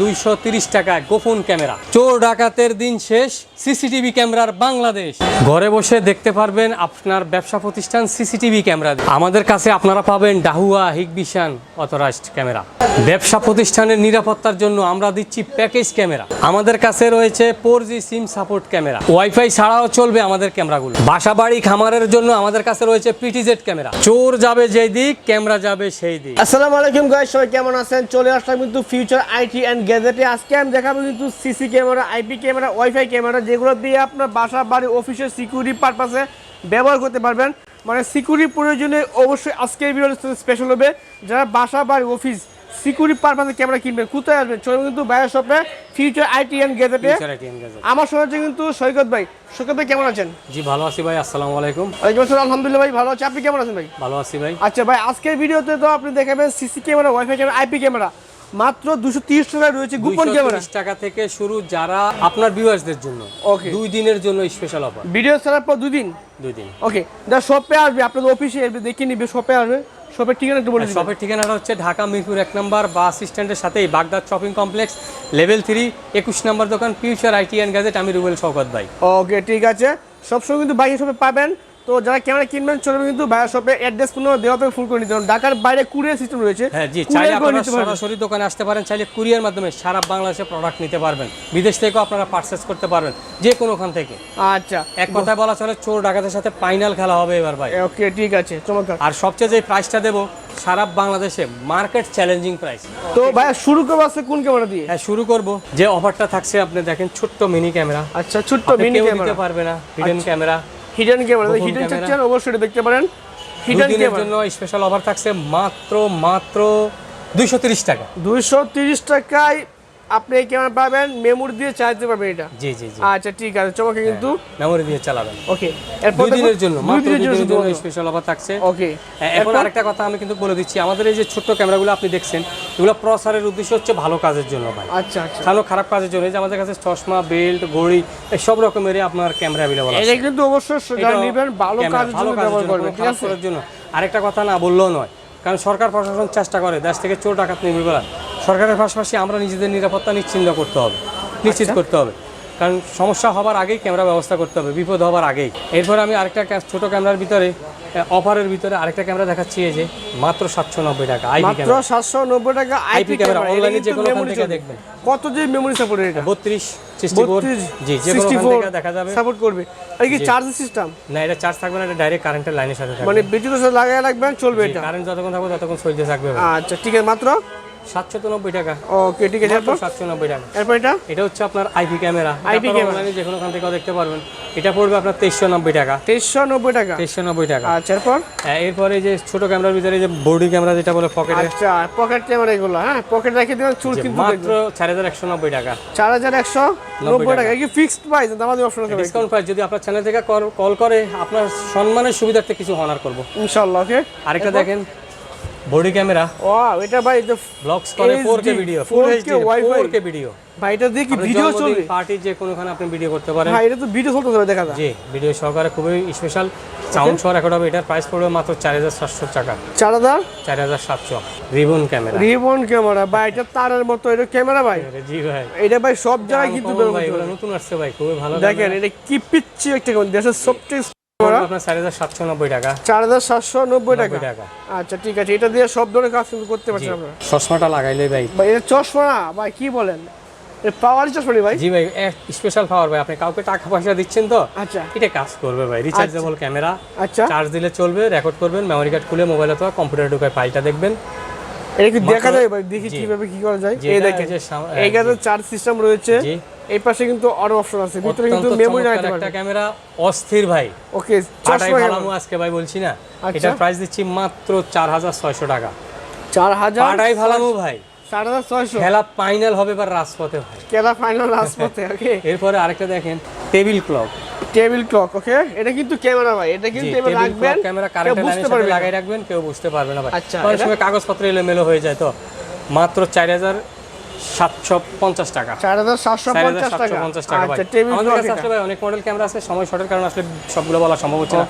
দুইশো টাকায় গোপন ক্যামেরা। চোর ডাকাতের দিন শেষ, সিসিটিভি ক্যামেরার বাংলাদেশ। ঘরে বসে দেখতে পারবেন আপনার ব্যবসা প্রতিষ্ঠান সিসিটিভি ক্যামেরা আমাদের কাছে আপনারা পাবেন ডাহুয়া, হিগবিশান, অথরাইজড ক্যামেরা। ব্যবসা প্রতিষ্ঠানের নিরাপত্তার জন্য আমরা দিচ্ছি প্যাকেজ ক্যামেরা। আমাদের কাছে রয়েছে four G SIM support camera. Wifi ছাড়াও চলবে আমাদের ক্যামেরাগুলো। বাসা বাড়ি খামারের জন্য আমাদের কাছে রয়েছে পিটিজেড ক্যামেরা। চোর যাবে যেই দিক, ক্যামেরা যাবে সেই দিক। আসসালামু আলাইকুম গাইস সবাই কেমন আছেন? চলে আসলাম কিন্তু ফিউচার আইটি অ্যান্ড গ্যাজেটে আজকে আমি দেখাবো কিন্তু CC camera IP camera wifi camera যেগুলো দিয়ে আপনার বাসা বাড়ি অফিসের সিকিউরিটি পারপাসে ব্যবহার করতে পারবেন। মানে সিকিউরিটি প্রয়োজনে অবশ্যই আজকের ভিডিও স্পেশাল হবে। যারা বাসা বাড়ি অফিস সিকিউরিটি পারপাসে ক্যামেরা কিনবেন কোথায় আসবেন? চলে কিন্তু বাইরের শপে ফিউচার আইটি অ্যান্ড গ্যাজেটে। আমার সঙ্গে আছে কিন্তু সৈকত ভাই। সৈকত ভাই কেমন আছেন? জি ভালো আছি ভাই আসসালামু আলাইকুম। ওয়ালাইকুম আসসালাম আলহামদুলিল্লাহ ভাই ভালো আছে। আপনি কেমন আছেন ভাই? ভালো আছি ভাই। আচ্ছা ভাই আজকের ভিডিওতে তো আপনি দেখাবেন CC camera wifi camera IP camera. মাত্র দুশো তিরিশ টাকায় রয়েছে গোপন ক্যামেরা। টাকা থেকে শুরু যারা আপনার ভিউয়ার্সদের জন্য। Okay. দুই দিনের জন্য স্পেশাল অফার ভিডিও ছাড়ার পর দুদিন দুই দিন। ওকে যা শপে আসবে আপনাদের অফিসে আসবে দেখে নিবে শপে আসবে। শপের ঠিকানা একটু বলে শপের ঠিকানাটা হচ্ছে ঢাকা মিরপুর এক নম্বর বাস স্ট্যান্ডের সাথেই Baghdad shopping complex level three একুশ নম্বর দোকান ফিউচার আইটি অ্যান্ড গ্যাজেট আমি রুবেল শওকত ভাই। ওকে ঠিক আছে। সবসময় কিন্তু বাইরের শপে পাবেন। তো যারা ক্যামেরা কিনবেন চলবে কিন্তু বাইরের শপে অ্যাড্রেস কোনো দেওয়া হবে ফুল করে নিতে পারেন। ঢাকার বাইরে কুরিয়ার সিস্টেম রয়েছে। হ্যাঁ জি চাইলে আপনারা সরাসরি দোকানে আসতে পারেন চাইলে কুরিয়ার মাধ্যমে সারা বাংলাদেশে প্রোডাক্ট নিতে পারবেন। বিদেশ থেকেও আপনারা পারচেস করতে পারবেন যে কোনোখান থেকে। আচ্ছা। এক কথায় বলা চলে চোর ডাকাতের সাথে ফাইনাল খেলা হবে এবার ভাই। ওকে ঠিক আছে চমৎকার। আর সবচেয়ে যে প্রাইসটা দেবো সারা বাংলাদেশে মার্কেট চ্যালেঞ্জিং প্রাইস তো ভাইয়া শুরু করব আজকে কোন ক্যামেরা দিয়ে? হ্যাঁ শুরু করব। যে অফারটা থাকছে আপনি দেখেন ছোট্ট মিনি ক্যামেরা আচ্ছা ছোট্ট মিনি ক্যামেরা পারবে না hidden camera hidden camera hidden. চাচ্ছেন অবশ্যই দেখতে পারেন। হিডেন ক্যামেরার জন্য স্পেশাল অফার থাকছে মাত্র মাত্র দুইশো তিরিশ টাকা। দুইশো তিরিশ টাকায় আপনি এই ক্যামেরা পাবেন মেমোরি দিয়ে পারবেন এটা। জি জি জি। আচ্ছা ঠিক আছে চমকে কিন্তু মেমোরি দিয়ে চালাবেন। ওকে এরপর দুই দিনের জন্য মাত্র দুই দিনের জন্য স্পেশাল অফার থাকছে। ওকে হ্যাঁ, এখন আরেকটা কথা আমি কিন্তু বলে দিচ্ছি আমাদের এই যে ছোট্ট ক্যামেরাগুলো আপনি দেখছেন এগুলো প্রসারের উদ্দেশ্য হচ্ছে ভালো কাজের জন্য ভাই। আচ্ছা আচ্ছা। ভালো খারাপ কাজের জন্য যে আমাদের কাছে চশমা বেল্ট ঘড়ি এই সব রকমেরই আপনার ক্যামেরা অ্যাভেলেবল আছে। এটা কিন্তু অবশ্যই যারা নেবেন ভালো কাজের জন্য ব্যবহার করবেন ঠিক আছে? জন্য। আরেকটা কথা না বললেও নয় কারণ সরকার প্রশাসন চেষ্টা করে দেশ থেকে চোর ডাকাত নেমে বেলা সরকারের পাশাপাশি আমরা নিজেদের নিরাপত্তা নিশ্চিন্ত করতে হবে নিশ্চিত আচ্ছা। করতে হবে। কারণ সমস্যা হবার আগেই ক্যামেরা ব্যবস্থা করতে হবে বিপদ হবার আগেই। এরপর আমি আরেকটা ছোট ক্যামেরার ভিতরে অফারের ভিতরে আরেকটা ক্যামেরা দেখাচ্ছি এই যে মাত্র সাতশো নব্বই টাকা আইপি ক্যামেরা। সাতশো নব্বই টাকা আইপি ক্যামেরা, অনলাইনে যে কোনো থেকে দেখবেন। কত যে মেমোরি সাপোর্ট এটা? বত্রিশ সিক্সটি জি যে কোনো দেখা যাবে। সাপোর্ট করবে। আর কি চার্জ সিস্টেম না এটা চার্জ থাকবে না এটা ডাইরেক্ট কারেন্টের লাইনের সাথে মানে বিদ্যুৎ লাগায় রাখবেন চলবে এটা। কারেন্ট যতক্ষণ থাকবে ততক্ষণ চলতে থাকবে। আচ্ছা ঠিক আছে মাত্র সাতশো তো নব্বই টাকা। ওকে ঠিক আছে এরপর? সাতশো নব্বই টাকা। এরপর এটা? এটা হচ্ছে আপনার আইপি ক্যামেরা IP ক্যামেরা। অনলাইনে যে কোনো ওখান থেকে দেখতে পারবেন। এটা পড়বে আপনার তেইশশো নব্বই টাকা। তেইশশো নব্বই টাকা? আচ্ছা এরপর? হ্যাঁ, এরপরে যে ছোট ক্যামেরার ভিতরে যে বডি ক্যামেরা যেটা বলে পকেটে আচ্ছা পকেট ক্যামেরা এগুলো হ্যাঁ? পকেট রেখে দিবেন চুল কিন্তু মাত্র চার হাজার একশো নব্বই টাকা। চার হাজার একশো নব্বই টাকা। কি ফিক্সড প্রাইস আমাদের অপশন আছে ডিসকাউন্ট প্রাইস যদি আপনার চ্যানেল থেকে কল করে আপনার সম্মানের সুবিধার্থে কিছু অনার করব। ইনশাআল্লাহ ওকে আরেকটা দেখেন। বডি ক্যামেরা ওয়াও এটা ভাই এটা ব্লগস করে 4K video full 4K HD Wi-Fi। 4K video ভাই এটা দিয়ে কি ভিডিও চলবে? পার্টি যে কোনোখানে আপনি ভিডিও করতে পারেন। ভাই এটা তো ভিডিও চলতে হবে দেখা যায় জি ভিডিও সহকারে খুবই স্পেশাল সাউন্ড সহ রেকর্ড হবে এটার প্রাইস পড়বে মাত্র চার হাজার সাতশো টাকা। চার হাজার? চার হাজার সাতশো। রিবন ক্যামেরা রিবন ক্যামেরা ভাই এটা তারের মতো এটা ক্যামেরা ভাই। জি ভাই। এটা ভাই সব জায়গায় কিন্তু ভাই নতুন আসছে ভাই খুবই ভালো দেখেন এটা কি পিচ্ছি একটা ক্যামেরা দেশের সবচেয়ে আচ্ছা ঠিক আছে এটা দিয়ে সব ধরনের কাজ করতে পারছেন আপনারা। চশমাটা লাগাইলে ভাই। ভাই এটা চশমা ভাই কি বলেন? পাওয়ারি চশমা ভাই। জি ভাই স্পেশাল পাওয়ার ভাই। আপনি কাউকে টাকা পয়সা দিচ্ছেন তো? আচ্ছা। এটা কাজ করবে ভাই। রিচার্জেবল ক্যামেরা আচ্ছা। চার্জ দিলে চলবে রেকর্ড করবেন মেমোরি কার্ড খুলে মোবাইলে অথবা কম্পিউটারে ঢুকে ফাইলটা দেখবেন। এটা কি দেখা যায় ভাই? দেখি। কীভাবে কি করা যায়। এই দেখেন। চার্জ সিস্টেম রয়েছে। জি। এই পাশে কিন্তু আরও অপশন আছে। ভিতরে কিন্তু মেমোরি রাখতে একটা ক্যামেরা অস্থির ভাই। ওকে চশমা ভালামু আজকে ভাই বলছি না। আচ্ছা। এটার প্রাইস দিচ্ছি মাত্র চার হাজার ছয়শো টাকা। চার হাজার পাটাই ভালামু ভাই। খেলা ফাইনাল হবে রাজপথে ভাই। কেলা ফাইনাল রাজপথে ওকে এরপরে আরেকটা দেখেন table clock table clock okay এটা কিন্তু ক্যামেরা ভাই এটা কিন্তু এবার রাখবেন ক্যামেরা বুঝতে পারবে সাথে লাগাই রাখবেন কেউ বুঝতে পারবে না ভাই। আচ্ছা, অনেক এটা? সময় কাগজপত্র এলোমেলো হয়ে যায় তো। মাত্র চার হাজার হাজার সাতশো পঞ্চাশ টাকা। চার হাজার সাতশো চার হাজার পঞ্চাশ সাতশো টাকা আচ্ছা টেবিল আমাদের কাছে আসলে ভাই অনেক মডেল ক্যামেরা আছে। সময় শর্টের কারণে আসলে সবগুলো বলা সম্ভব হচ্ছে না।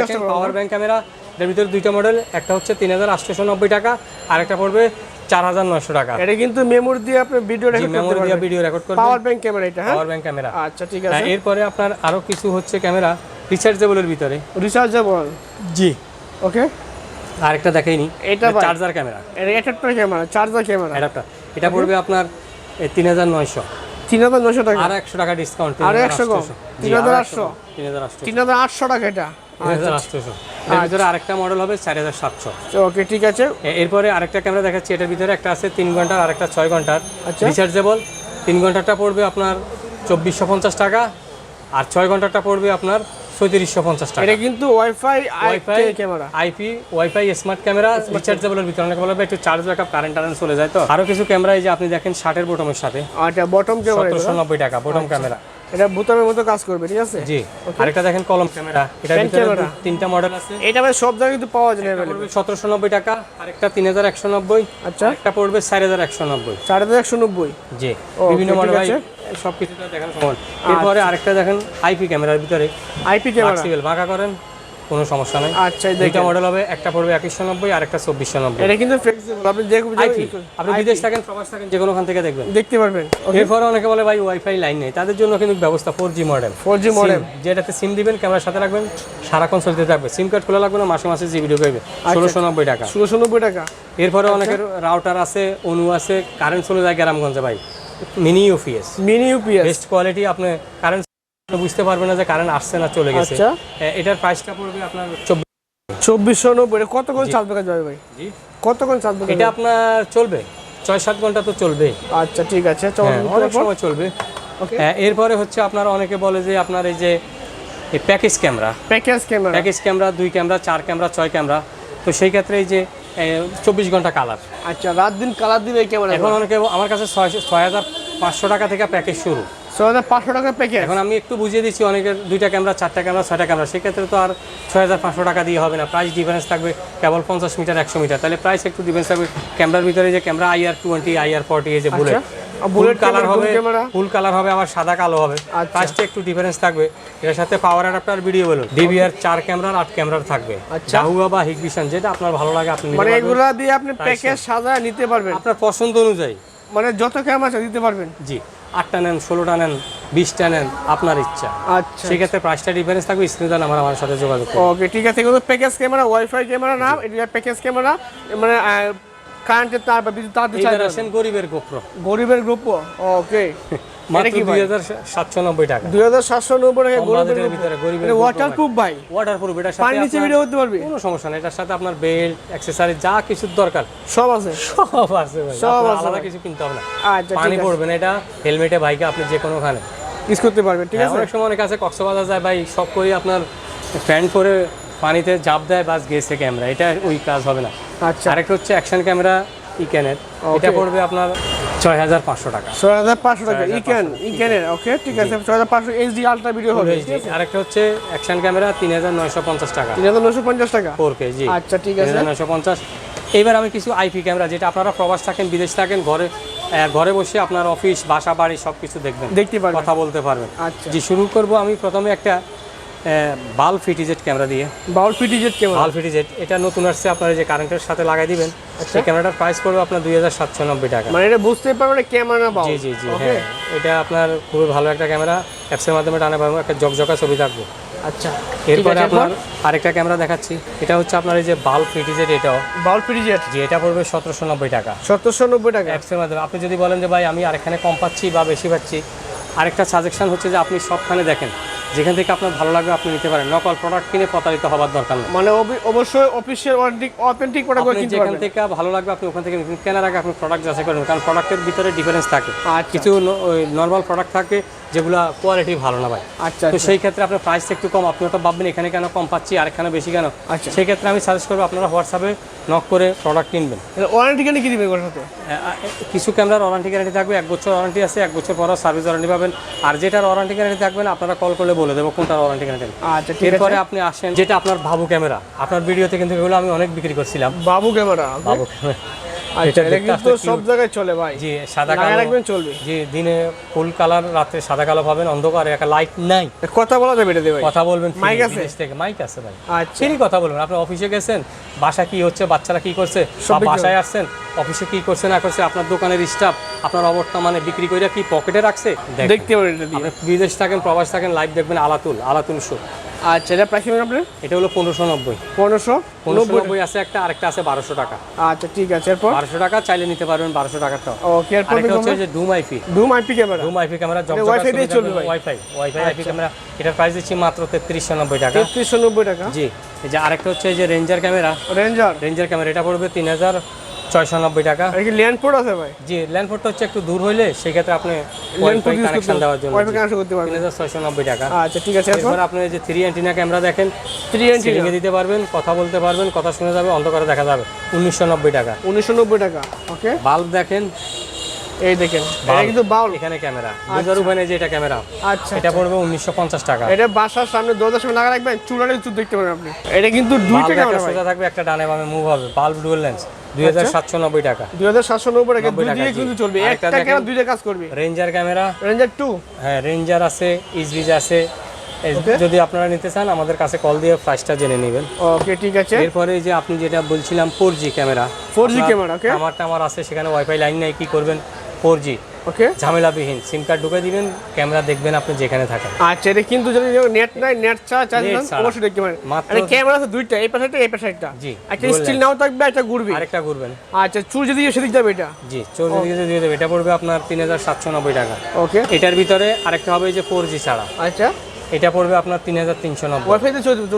চেষ্টা। পাওয়ার ব্যাংক ক্যামেরা এর ভিতরে দুইটা মডেল একটা হচ্ছে তিন হাজার আটশোশো নব্বই টাকা আর একটা পড়বে টাকা। এটা কিন্তু মেমোরি দিয়ে আপনি ভিডিও রেকর্ড করতে পারবেন। ভিডিও রেকর্ড করবেন। পাওয়ার ব্যাংক ক্যামেরা এটা হ্যাঁ? পাওয়ার ব্যাংক ক্যামেরা আচ্ছা ঠিক আছে। এরপরে আপনার আরও কিছু হচ্ছে ক্যামেরা রিচার্জেবলের ভিতরে। রিচার্জেবল জি। ওকে আরেকটা দেখাইনি। এটা চার্জার ক্যামেরা এটা ক্যামেরা চার্জার ক্যামেরা অ্যাডাপ্টার এটা পড়বে আপনার তিন হাজার নয়শো। তিন হাজার নয়শো টাকা। আর একশো টাকা ডিসকাউন্ট আর একশো কম? 3800 তিন হাজার আটশো? তিন হাজার আটশো। টাকা এটা? তিন হাজার আটশোশো এর ভিতরে আরেকটা মডেল হবে চার হাজার সাতশো। ওকে ঠিক আছে। এরপরে আরেকটা ক্যামেরা দেখাচ্ছি এটার ভিতরে একটা আছে তিন ঘণ্টার আরেকটা ছয় ঘণ্টার। আচ্ছা। রিচার্জেবল তিন পড়বে আপনার চব্বিশশো পঞ্চাশ টাকা। আর ছয় ঘন্টাটা পড়বে আপনার সৈত্রিশশো পঞ্চাশ টাকা। এটা কিন্তু wifi wifi camera? IP wifi smart camera রিচার্জেবলের ভিতরে অনেক বলবে একটু চার্জ ব্যাকআপ কারেন্ট টারেন্ট চলে যায় তো। আরও কিছু ক্যামেরা এই যে আপনি দেখেন ষাটের বোটমের সাথে। আচ্ছা বটম ক্যামেরা সতেরোশো নব্বই টাকা বটম ক্যামেরা। এটা বোতামের মতো কাজ করবে ঠিক আছে? জি আরেকটা দেখেন কলম ক্যামেরা। এটা ভিতরে তিনটা মডেল আছে। এটা মানে সব জায়গায় কিন্তু পাওয়া যায় সতেরোশো নব্বই টাকা আরেকটা তিন হাজার একশো নব্বই আচ্ছা। একটা পড়বে চার হাজার একশো নব্বই। সাড়ে তিন একশো নব্বই। জি বিভিন্ন মডেল আছে। সব কিছু দেখেন সমান। এরপরে আরেকটা দেখেন আইপি ক্যামেরার ভিতরে। IP camera. ফ্লেক্সিবল বাঁকা করেন। কোনো সমস্যা নাই। আচ্ছা দুইটা মডেল হবে একটা পড়বে একুশশো নব্বই আর একটা চব্বিশশো নব্বই। এটা কিন্তু ফ্লেক্সিবল আপনি যে আপনি বিদেশ থাকেন প্রবাস থাকেন যে কোনোখান থেকে দেখবেন। দেখতে পারবেন এরপরে অনেকে বলে ভাই ওয়াইফাই লাইন নেই। তাদের জন্য কিন্তু ব্যবস্থা four G model four G model যেটাতে সিম দিবেন ক্যামেরার সাথে রাখবেন সারাক্ষণ চলতে থাকবে। সিম কার্ড খোলা লাগবে না মাসে মাসে জিবি ঢুকাইবে আচ্ছা। ষোলোশো নব্বই টাকা। ষোলোশো নব্বই টাকা। এরপরে অনেকের রাউটার আছে অনু আছে কারেন্ট চলে যায় গ্রামগঞ্জে ভাই। Mini UPS mini UPS best quality আপনি কারেন্ট বুঝতে পারবে না যে কারেন্ট আসছে না চলে গেছে। আচ্ছা। এটার প্রাইসটা পড়বে আপনার চব্বিশ চব্বিশশো নব্বই কতক্ষণ চার্জ ব্যাকআপ যাবে ভাই? জি। কতক্ষণ চার্জ ব্যাকআপ এটা আপনার চলবে। ছয় সাত ঘণ্টা তো চলবে আচ্ছা ঠিক আছে হ্যাঁ, অনেক সময় চলবে। ওকে এরপরে হচ্ছে আপনার অনেকে বলে যে আপনার এই যে package camera package camera package camera দুই ক্যামেরা চার ক্যামেরা ছয় ক্যামেরা তো সেই ক্ষেত্রে এই যে চব্বিশ ঘণ্টা কালার আচ্ছা রাত দিন কালার দিবে এই ক্যামেরা এখন অনেকে আমার কাছে ছয় ছয় হাজার পাঁচশো টাকা থেকে প্যাকেজ শুরু। ছয় হাজার পাঁচশো টাকা প্যাকেজ এখন আমি একটু বুঝিয়ে দিচ্ছি অনেকের দুইটা ক্যামেরা চারটা ক্যামেরা ছয়টা ক্যামেরা সেক্ষেত্রে তো আর ছয় হাজার পাঁচশো টাকা দিয়ে হবে না। প্রাইস ডিফারেন্স থাকবে কেবল পঞ্চাশ মিটার একশো মিটার তাহলে প্রাইস একটু ডিফারেন্স থাকবে। ক্যামেরার ভিতরে যে camera IR twenty IR forty এই যে বুলেট আর বুলেট কালার হবে ফুল কালার হবে আবার সাদা কালো হবে। আচ্ছা। প্রাইসটা একটু ডিফারেন্স থাকবে। এর সাথে পাওয়ার অ্যাডাপ্টার ভিডিও বলুন ডিবিআর চার ক্যামেরার আট ক্যামেরার থাকবে। আচ্ছা। জাহুয়া বা হিগভিশন যেটা আপনার ভালো লাগে আপনি মানে। এগুলা দিয়ে আপনি প্যাকেজ সাজা নিতে পারবেন। আপনার পছন্দ অনুযায়ী। মানে যত ক্যামেরা দিতে পারবেন। জি। আটটা নেন ষোলোটা নেন বিশটা নেন আপনার ইচ্ছা। আচ্ছা সেক্ষেত্রে প্রাইসটা ডিফারেন্স থাকবে স্ক্রিনে আমার আমার সাথে যোগাযোগ করুন। ওকে ঠিক আছে এগুলো প্যাকেজ ক্যামেরা ওয়াইফাই ক্যামেরা না এটা প্যাকেজ ক্যামেরা মানে কারেন্টের তার বা বিদ্যুৎ তার গরিবের গোপ্র। গরিবের গোপ্র ওকে মাত্র টাকা। টাকা গরিবের ভিতরে গরিবের ভাই। সাথে পানি নিচে ভিডিও করতে পারবি? কোনো সমস্যা নেই এটার সাথে আপনার বেল্ট অ্যাক্সেসরি যা কিছু দরকার। সব আছে। সব আছে ভাই। সব আছে আলাদা কিছু কিনতে হবে না। আচ্ছা পানি পড়বে না এটা হেলমেটে বাইকে আপনি যে কোনো ওখানে ইউজ করতে পারবেন ঠিক হ্যাঁ, আছে? অনেক সময় অনেক আছে কক্সবাজার যায় ভাই সব করি আপনার ফ্যান করে পানিতে জাপ দেয় বাস গেছে ক্যামেরা এটা ওই কাজ হবে না। আচ্ছা। আরেকটা হচ্ছে অ্যাকশন ক্যামেরা ইক্যানের এটা. পড়বে আপনার ছয় হাজার পাঁচশো টাকা। ছয় হাজার পাঁচশো টাকা। ইকেন ইকেনের। ওকে ঠিক আছে। ছয় হাজার পাঁচশো এইচডি আলট্রা ভিডিও হবে HD আরেকটা হচ্ছে অ্যাকশন ক্যামেরা তিন হাজার নয়শো পঞ্চাশ টাকা। তিন হাজার নশো পঞ্চাশ টাকা? Four K G. আচ্ছা ঠিক আছে। নয়শো পঞ্চাশ। এইবার আমি কিছু আইপি ক্যামেরা যেটা আপনারা প্রবাস থাকেন বিদেশ থাকেন ঘরে ঘরে বসে আপনার অফিস বাসা বাড়ি সব কিছু দেখবেন। দেখতে পারবেন। কথা বলতে পারবেন। আচ্ছা। জি শুরু করব আমি প্রথমে একটা বাল ফিটিজেট ক্যামেরা দিয়ে। বাউল পিটিজেট ক্যামেরা। বাল ফিটিজেট এটা নতুন আসছে আপনারা যে কারেন্টের সাথে লাগাই দিবেন আচ্ছা। সেই ক্যামেরাটার প্রাইস পড়বে আপনার দুই হাজার সাতশো নব্বই টাকা। মানে এটা বুঝতে পারবেন ক্যামেরা না জি জি জি ওকে হ্যাঁ। এটা আপনার খুবই ভালো একটা ক্যামেরা অ্যাপসের মাধ্যমে টানা পাবো একটা জকজকা ছবি থাকবে। আচ্ছা এরপরে আপনার আরেকটা ক্যামেরা দেখাচ্ছি। এটা হচ্ছে আপনার এই যে বাল্ব ফিটিজেট এটাও। বাউল পিটিজেট যে এটা পড়বে সতেরোশো নব্বই টাকা। সতেরোশো নব্বই টাকা? অ্যাপসের মাধ্যমে। আপনি যদি বলেন যে ভাই আমি আরেকখানে কম পাচ্ছি বা বেশি পাচ্ছি আরেকটা সাজেকশন হচ্ছে যে আপনি সবখানে দেখেন। যেখান থেকে আপনার ভালো লাগবে আপনি নিতে পারেন। নকল প্রোডাক্ট কিনে প্রতারিত হবার দরকার নেই। মানে অবশ্যই অফিসিয়াল অথেন্টিক অথেন্টিক প্রোডাক্ট কিনতে যেখান থেকে ভালো লাগবে আপনি ওখান থেকে। কেনার আগে আপনি প্রোডাক্ট যাচাই করবেন কারণ প্রোডাক্টের ভিতরে ডিফারেন্স থাকে। আর কিছু নর্মাল প্রোডাক্ট থাকে যেগুলো কোয়ালিটি ভালো না ভাই। আচ্ছা তো সেই ক্ষেত্রে আপনার প্রাইস একটু কম। আপনি তো ভাববেন এখানে কেন কম পাচ্ছি আর এখানে বেশি কেন? আচ্ছা। সেই ক্ষেত্রে আমি সাজেস্ট করব আপনারা হোয়াটসঅ্যাপে নক করে প্রোডাক্ট কিনবেন। ওয়ারেন্টি কেন কি দিবে সাথে? কিছু ক্যামেরার ওয়ারেন্টি গ্যারান্টি থাকবে এক বছর ওয়ারেন্টি আছে এক বছর পরও সার্ভিস ওয়ারেন্টি পাবেন। আর যেটার ওয়ারেন্টি গ্যারান্টি থাকবে না আপনারা কল করলে বলে দেবো কোনটার ওয়ারেন্টি গ্যারান্টি আচ্ছা ঠিক আছে। এরপরে আপনি আসেন যেটা আপনার বাবু ক্যামেরা। আপনার ভিডিওতে কিন্তু এগুলো আমি অনেক বিক্রি করছিলাম। বাবু ক্যামেরা বাবু ক্যামেরা। এটা এটা কিন্তু সব জায়গায় চলে ভাই। জি সাদা কালো। রাখবেন চলবে। জি দিনে ফুল কালার রাতে সাদা কালো পাবেন অন্ধকারে একটা লাইট নাই। কথা বলা যাবে এটা ভাই। কথা বলবেন মাইক আছে? থেকে মাইক আছে ভাই। আচ্ছা। ফ্রি কথা বলবেন। আপনি অফিসে গেছেন বাসা কি হচ্ছে বাচ্চারা কি করছে সব বাসায় আসছেন অফিসে কি করছে না করছে আপনার দোকানের স্টাফ আপনার অবর্তমানে বিক্রি করে কি পকেটে রাখছে? দেখতে পারেন আপনি বিদেশ থাকেন প্রবাস থাকেন লাইভ দেখবেন আলাতুল আলাতুল শো আচ্ছা এটা প্রাইস কেমন আপনার? এটা হলো পনেরোশো নব্বই। পনেরোশো নব্বই আছে একটা আরেকটা আছে বারোশো টাকা। আচ্ছা ঠিক আছে এরপর? বারোশো টাকা চাইলে নিতে পারবেন বারোশো টাকারটা ওকে এরপর হচ্ছে যে dome IP dome IP camera dome IP camera job Wi-Fi দিয়ে চলবে ওয়াইফাই ওয়াইফাই আইপি ক্যামেরা এটার প্রাইস দিচ্ছি মাত্র তেত্রিশশো নব্বই টাকা। তেত্রিশশো নব্বই টাকা। জি এই যে আরেকটা হচ্ছে যে ranger camera ranger ranger camera এটা পড়বে তিন হাজার ছয়শো নব্বই টাকা। আর কি ল্যান্ড আছে ভাই? জি ল্যান্ডফোর্ডটা হচ্ছে একটু দূর হইলে সেক্ষেত্রে আপনি ওয়াইফাই কানেকশন দেওয়ার জন্য ওয়াইফাই কানেকশন করতে পারবেন। হাজার ছয়শো নব্বই টাকা। আচ্ছা ঠিক আছে এরপর আপনি যে থ্রি অ্যান্টিনা ক্যামেরা দেখেন থ্রি সিলিংয়ে দিতে পারবেন কথা বলতে পারবেন কথা শুনে যাবে অন্ধকারে দেখা যাবে। উনিশশো নব্বই টাকা। উনিশশো নব্বই টাকা ওকে বাল্ব দেখেন এই দেখেন এটা কিন্তু বাউল এখানে ক্যামেরা। দুজার ওখানে যে এটা ক্যামেরা। আচ্ছা এটা পড়বে উনিশশো পঞ্চাশ টাকা। এটা বাসার সামনে দরজার সামনে লাগা রাখবেন চুলারে চুল দেখতে পারেন আপনি। এটা কিন্তু দুইটা ক্যামেরা সোজা থাকবে একটা ডানে বামে মুভ হবে। বাল্ব ডুয়েল লেন্স দুই হাজার সাতশো নব্বই টাকা। দুই হাজার সাতশো নব্বই টাকা দুই দিকে কিন্তু চলবে। একটা ক্যামেরা দুইটা কাজ করবে। Ranger camera. রেঞ্জার টু হ্যাঁ রেঞ্জার আছে ইসবিজ আছে। যদি আপনারা নিতে চান আমাদের কাছে কল দিয়ে প্রাইসটা জেনে নেবেন। ওকে ঠিক আছে। এরপরে যে আপনি যেটা বলছিলাম ফোর জি ক্যামেরা। 4G ক্যামেরা, okay? আমার আমার আছে সেখানে ওয়াইফাই লাইন নাই কি করবেন? Four G. ওকে ঝামেলাবিহীন। সিম কার্ড ঢুকে দিবেন ক্যামেরা দেখবেন আপনি যেখানে থাকেন। আচ্ছা এটা কিন্তু যদি নেট নাই নেট ছাড়া চার্জ দেন অবশ্যই দেখতে পারেন। মানে ক্যামেরা আছে দুইটা এই পাশে একটা এই পাশে একটা। জি, একটা স্টিল নাও থাকবে একটা ঘুরবে। আরেকটা ঘুরবেন। আচ্ছা চুল যদি সেদিক যাবে এটা? জি চল্লিশ যদি দিয়ে দেবে এটা পড়বে আপনার তিন হাজার সাতশো নব্বই টাকা। ওকে এটার ভিতরে আরেকটা হবে এই যে ফোর জি ছাড়া। আচ্ছা। এটা পড়বে আপনার তিন হাজার তিনশো নব্বই। ওয়াইফাই চলবে তো?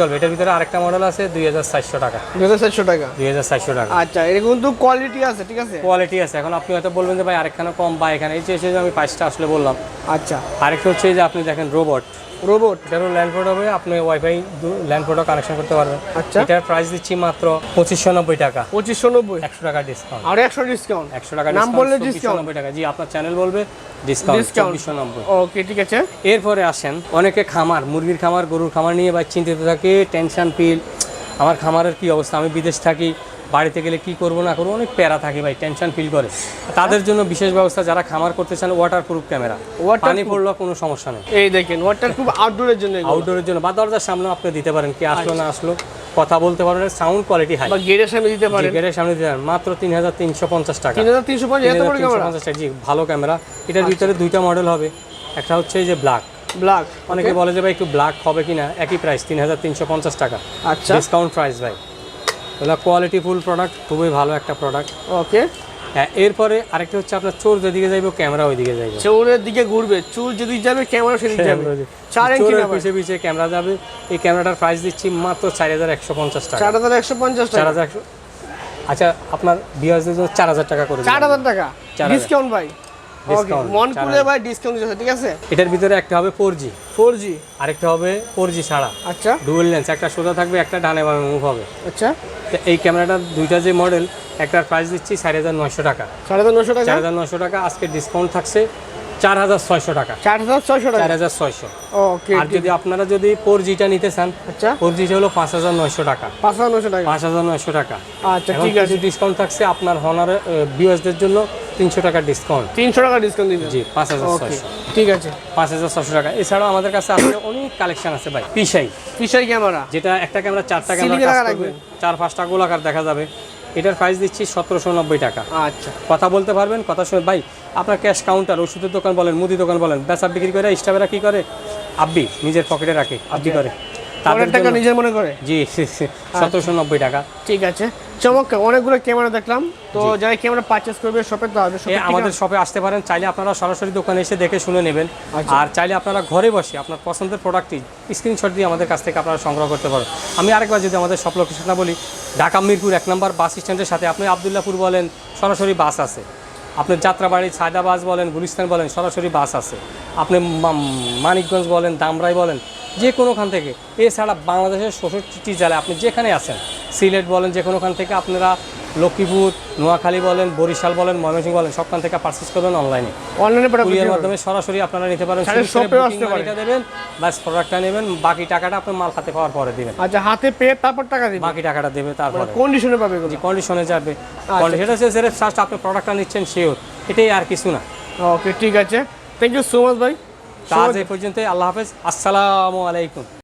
চলবে। এটার ভিতরে আরেকটা মডেল আছে দুই হাজার চারশো টাকা। দুই হাজার চারশো টাকা? দুই হাজার চারশো টাকা। আচ্ছা এটা কিন্তু কোয়ালিটি আছে ঠিক আছে? কোয়ালিটি আছে। এখন আপনি হয়তো বলবেন যে ভাই আরেকখানে কম বা এখানে এই যে আমি পাঁচটা আসলে বললাম। আচ্ছা। আরেকটা হচ্ছে যে আপনি দেখেন রোবট রোবট এটারও ল্যান্ডফোর্ড হবে আপনি ওয়াইফাই ল্যান্ড ল্যান্ডফোর্ডও কানেকশন করতে পারবেন। আচ্ছা। এটার প্রাইস দিচ্ছি মাত্র পঁচিশশো নব্বই টাকা। পঁচিশশো নব্বই? একশো টাকা ডিসকাউন্ট আর একশো ডিসকাউন্ট একশো টাকা নাম বললে ডিসকাউন্ট নব্বই টাকা। জি আপনার চ্যানেল বলবে ডিসকাউন্ট চব্বিশশো নব্বই। ওকে ঠিক আছে। এরপরে আসেন অনেকে খামার মুরগির খামার গরুর খামার নিয়ে বা চিন্তিত থাকে টেনশন ফিল আমার খামারের কি অবস্থা? আমি বিদেশ থাকি বাড়িতে গেলে কি করব না করব অনেক প্যারা থাকে ভাই টেনশন ফিল করে। তাদের জন্য বিশেষ ব্যবস্থা যারা খামার করতে চান ওয়াটার প্রুফ ক্যামেরা? পানি পড়লেও কোনো সমস্যা নেই। এই দেখেন ওয়াটার খুব আউটডোরের জন্য। আউটডোরের জন্য বা দরজার সামনে আপনি দিতে পারেন কি আসলো না আসলো কথা বলতে পারবেন সাউন্ড কোয়ালিটি হাই বা গেটের সামনে দিতে পারেন। গেটের সামনে দিতে পারেন মাত্র তিন হাজার তিনশো পঞ্চাশ টাকা। তিনশো পঞ্চাশ এত বড় ক্যামেরা 350 টাকা, জি ভালো ক্যামেরা এটার ভিতরে দুইটা মডেল হবে। একটা হচ্ছে এই যে ব্ল্যাক ব্ল্যাক অনেকে বলে যে ভাই একটু ব্ল্যাক হবে কিনা? একই প্রাইস তিন হাজার তিনশো পঞ্চাশ টাকা। আচ্ছা। ডিসকাউন্ট প্রাইস ভাই। ওগুলো কোয়ালিটি ফুল প্রোডাক্ট খুবই ভালো একটা প্রোডাক্ট ওকে হ্যাঁ এরপরে আরেকটা হচ্ছে আপনার চোর যেদিকে যাইবো ক্যামেরা ওইদিকে যাইবে। চৌরের দিকে ঘুরবে চুল যেদিকে যাবে ক্যামেরা সেদিকে যাবে। চার ইঞ্চি না পিছে পিছে ক্যামেরা যাবে। এই ক্যামেরাটার প্রাইস দিচ্ছি মাত্র চার হাজার একশো পঞ্চাশ টাকা। চার হাজার একশো পঞ্চাশ চার হাজার একশো আচ্ছা আপনার বিয়ার্সদের চার হাজার টাকা করে চার হাজার টাকা। ডিসকাউন্ট ভাই। মন ভাই ডিসকাউন্ট ঠিক আছে? এটার ভিতরে একটা হবে ফোর জি ফোর জি আরেকটা হবে ফোর জি ছাড়া। আচ্ছা। ডুয়েল লেন্স একটা সোজা থাকবে একটা ডানে বামে মুভ হবে। আচ্ছা। তো এই ক্যামেরাটার দুইটা যে মডেল একটার প্রাইস দিচ্ছি চার হাজার নয়শো টাকা। সাড়ে হাজার নশো টাকা? চার হাজার নয়শো টাকা আজকে ডিসকাউন্ট থাকছে চার হাজার ছয়শো টাকা। চার হাজার ছয়শো টাকা? চার হাজার ছয়শো। ওকে আর যদি আপনারা যদি ফোর জিটা নিতে চান আচ্ছা। ফোর জিটা হলো পাঁচ হাজার নয়শো টাকা। পাঁচ হাজার নশো টাকা। পাঁচ হাজার নয়শো টাকা। আচ্ছা ঠিক আছে। ডিসকাউন্ট থাকছে আপনার হনার বিওএসদের জন্য তিনশো টাকা ডিসকাউন্ট তিনশো টাকা ডিসকাউন্ট দিবেন। জি পাঁচ হাজার ছয়শো। ঠিক আছে। পাঁচ হাজার ছশো টাকা। এছাড়াও আমাদের কাছে আসলে অনেক কালেকশন আছে ভাই পিসাই ফিশারি ক্যামেরা যেটা একটা ক্যামেরা চারটা ক্যামেরা চার পাঁচটা গোলাকার দেখা যাবে। এটার প্রাইস দিচ্ছি সতেরোশো নব্বই টাকা। আচ্ছা। কথা বলতে পারবেন কথা শুনে ভাই আপনার ক্যাশ কাউন্টার ওষুধের দোকান বলেন মুদি দোকান বলেন বেচা বিক্রি করে স্টাফেরা কি করে? আব্বি নিজের পকেটে রাখে আব্বি করে। তাদের টাকা নিজের মনে করে? জি সতেরোশো নব্বই টাকা। ঠিক আছে। চমৎকার অনেকগুলো ক্যামেরা দেখলাম। তো যারা ক্যামেরা পারচেস করবে শপে তো হবে আমাদের শপে আসতে পারেন চাইলে আপনারা সরাসরি দোকানে এসে দেখে শুনে নেবেন। আচ্ছা। আর চাইলে আপনারা ঘরে বসে আপনার পছন্দের প্রোডাক্টটি স্ক্রিনশট দিয়ে আমাদের কাছ থেকে আপনারা সংগ্রহ করতে পারেন। আমি আরেকবার যদি আমাদের সব লোকেশনটা বলি ঢাকা মিরপুর এক নম্বর বাস স্ট্যান্ডের সাথে আপনি আবদুল্লাপুর বলেন সরাসরি বাস আছে। আপনি যাত্রাবাড়ি ছায়দা বাস বলেন, গুলিস্তান বলেন, সরাসরি বাস আছে। আপনি মানিকগঞ্জ বলেন, দামরাই বলেন, যে কোনোখান থেকে। এছাড়া বাংলাদেশের ষষ্ঠটি জেলায় আপনি যেখানে আছেন, সিলেট বলেন যে কোনোখান থেকে আপনারা লক্ষ্মীপুর নোয়াখালী বলেন বরিশাল বলেন ময়মনসিংহ বলেন সবখান থেকে পারচেস করবেন অনলাইনে অনলাইনে কুরিয়ার মাধ্যমে সরাসরি আপনারা নিতে পারেন দেবেন বাস প্রোডাক্টটা নেবেন বাকি টাকাটা আপনি মাল হাতে পাওয়ার পরে দিবেন। আচ্ছা হাতে পেয়ে তারপর টাকা দিবেন? বাকি টাকাটা দেবে তারপরে। কন্ডিশনে পাবে এগুলো? কন্ডিশনে যাবে। কন্ডিশন হচ্ছে সেটা ফার্স্ট আপনি প্রোডাক্টটা নিচ্ছেন শিওর এটাই আর কিছু না। ওকে ঠিক আছে। থ্যাংক ইউ সো মাচ ভাই। তা আজ এই পর্যন্ত আল্লাহ হাফেজ। আসসালামু আলাইকুম।